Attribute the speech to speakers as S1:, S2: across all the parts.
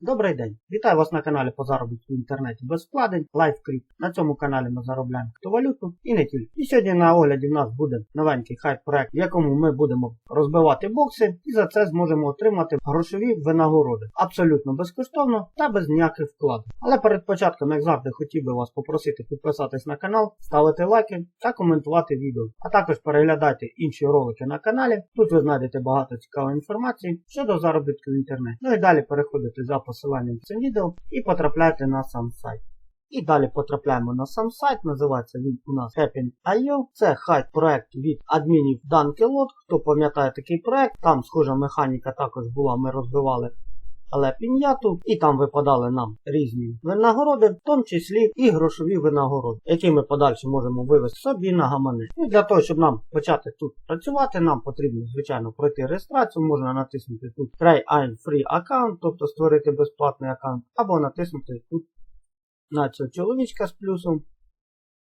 S1: Добрий день! Вітаю вас на каналі по заробітку в інтернеті без вкладень LiveCrypt. На цьому каналі ми заробляємо криптовалюту і не тільки. І сьогодні на огляді в нас буде новенький хайп проект, в якому ми будемо розбивати бокси і за це зможемо отримати грошові винагороди абсолютно безкоштовно та без ніяких вкладень. Але перед початком, як завжди, хотів би вас попросити підписатись на канал, ставити лайки та коментувати відео. А також переглядайте інші ролики на каналі. Тут ви знайдете багато цікавої інформації щодо заробітку в інтернеті. Ну і далі переходите за посиланням цим відео і потрапляєте на сам сайт. І далі потрапляємо на сам сайт, називається він у нас Happn.io. Це хайп проект від адмінів Dunkelot. Хто пам'ятає такий проект, там схожа механіка також була, ми розбивали але пін'яту, і там випадали нам різні винагороди, в тому числі і грошові винагороди, які ми подальше можемо вивести собі на гаманець. І для того, щоб нам почати тут працювати, нам потрібно, звичайно, пройти реєстрацію, можна натиснути тут Try I'm Free Account, тобто створити безплатний аккаунт, або натиснути тут на цього чоловічка з плюсом.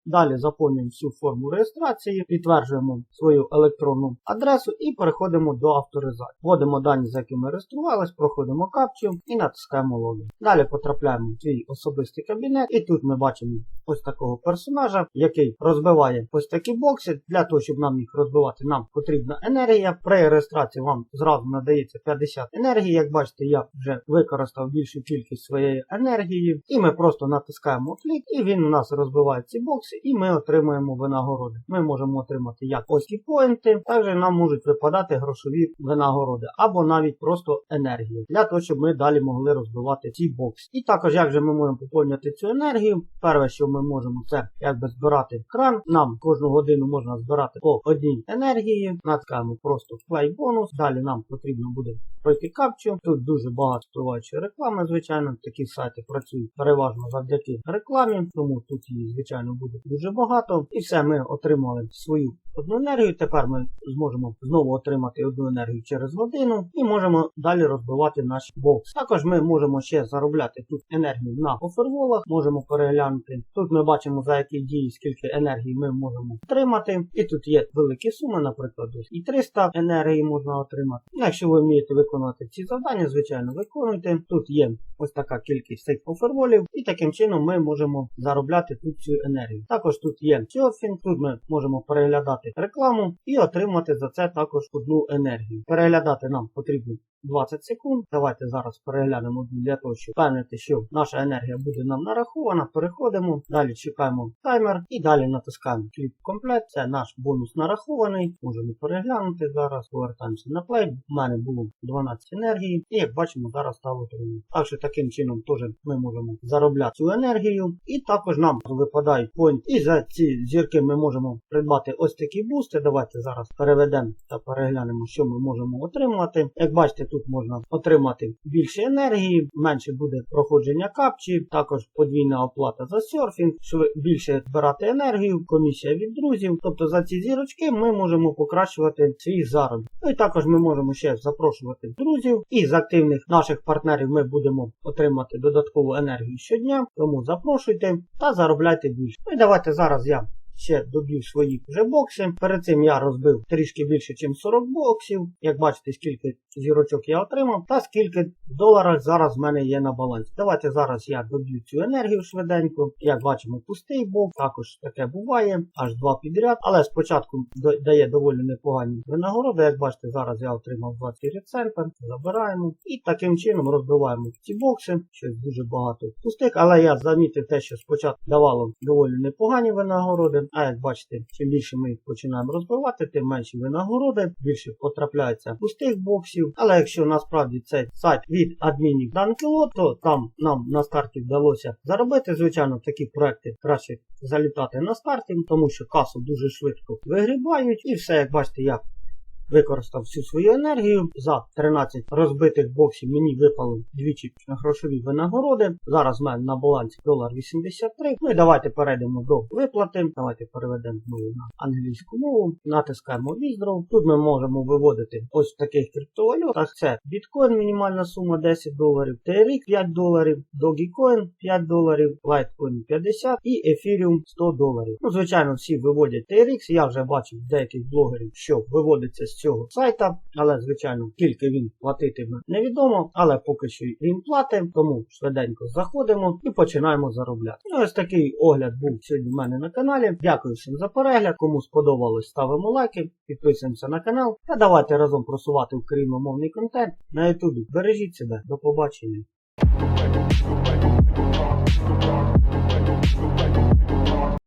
S1: Далі заповнюємо всю форму реєстрації, підтверджуємо свою електронну адресу і переходимо до авторизації. Вводимо дані, за якими реєструвалися, проходимо капчу і натискаємо логін. Далі потрапляємо в свій особистий кабінет, і тут ми бачимо ось такого персонажа, який розбиває ось такі бокси. Для того, щоб нам їх розбивати, нам потрібна енергія. При реєстрації вам зразу надається 50 енергії. Як бачите, я вже використав більшу кількість своєї енергії. І ми просто натискаємо клік, і він у нас розбиває ці бокси і ми отримуємо винагороди. Ми можемо отримати як ось поінти, також нам можуть випадати грошові винагороди, або навіть просто енергію, для того, щоб ми далі могли розбивати ці бокси. І також, як же ми можемо поповнювати цю енергію, перше, що ми можемо, це якби збирати кран. Нам кожну годину можна збирати по одній енергії. Натискаємо просто вплей бонус. Далі нам потрібно буде пройти капчу. Тут дуже багато впливаючої реклами, звичайно. Такі сайти працюють переважно завдяки рекламі, тому тут її, звичайно, буде дуже багато. І все, ми отримали свою одну енергію. Тепер ми зможемо знову отримати одну енергію через годину і можемо далі розбивати наш бокс. Також ми можемо ще заробляти тут енергію на оферволах, можемо переглянути. Тут ми бачимо за які дії, скільки енергії ми можемо отримати. І тут є великі суми, наприклад, і 300 енергії можна отримати. Якщо ви вмієте виконувати ці завдання, звичайно, виконуйте. Тут є ось така кількість цих оферволів, і таким чином ми можемо заробляти тут цю енергію. Також тут є серфінг, тут ми можемо переглядати рекламу і отримати за це також одну енергію. Переглядати нам потрібно 20 секунд. Давайте зараз переглянемо для того, щоб впевнити, що наша енергія буде нам нарахована. Переходимо, далі чекаємо таймер і далі натискаємо кліп комплект. Це наш бонус нарахований. Можемо переглянути зараз. Повертаємося на плей. У мене було 12 енергії. І як бачимо, зараз стало 3. Так що таким чином теж ми можемо заробляти цю енергію. І також нам випадають поінт. І за ці зірки ми можемо придбати ось такі бусти. Давайте зараз переведемо та переглянемо, що ми можемо отримувати. Як бачите, тут можна отримати більше енергії, менше буде проходження капчі, також подвійна оплата за серфінг, щоб більше збирати енергію, комісія від друзів. Тобто за ці зірочки ми можемо покращувати свій заробіток. Ну і також ми можемо ще запрошувати друзів. І з активних наших партнерів ми будемо отримати додаткову енергію щодня. Тому запрошуйте та заробляйте більше. Ну і давайте зараз я ще доб'ю свої вже бокси. Перед цим я розбив трішки більше, ніж 40 боксів. Як бачите, скільки зірочок я отримав, та скільки доларів зараз в мене є на балансі. Давайте зараз я доб'ю цю енергію швиденько. Як бачимо, пустий бокс, також таке буває, аж два підряд. Але спочатку дає доволі непогані винагороди. Як бачите, зараз я отримав 24 центр. Забираємо. І таким чином розбиваємо ці бокси. Щось дуже багато пустих. Але я замітив те, що спочатку давало доволі непогані винагороди. А як бачите, чим більше ми починаємо розбивати, тим менше винагороди, більше потрапляється пустих боксів. Але якщо насправді цей сайт від адмінів Данкіло, то там нам на старті вдалося заробити. Звичайно, такі проекти краще залітати на старті, тому що касу дуже швидко вигрібають. І все, як бачите, я використав всю свою енергію. За 13 розбитих боксів мені випали двічі грошові винагороди. Зараз в мене на балансі долар 83. Ну і давайте перейдемо до виплати. Давайте переведемо на англійську мову. Натискаємо Withdraw. Тут ми можемо виводити ось таких криптовалютах. Це біткоін, мінімальна сума 10 доларів, TRX 5 доларів, Dogecoin 5 доларів, Litecoin 50 і Ethereum 100 доларів. Ну, звичайно, всі виводять TRX. Я вже бачив деяких блогерів, що виводиться з цього сайта, але звичайно тільки він платитиме невідомо, але поки що він платить, тому швиденько заходимо і починаємо заробляти. Ну, ось такий огляд був сьогодні в мене на каналі. Дякую всім за перегляд. Кому сподобалось, ставимо лайки, підписуємося на канал та давайте разом просувати україномовний контент на ютубі. Бережіть себе, до побачення.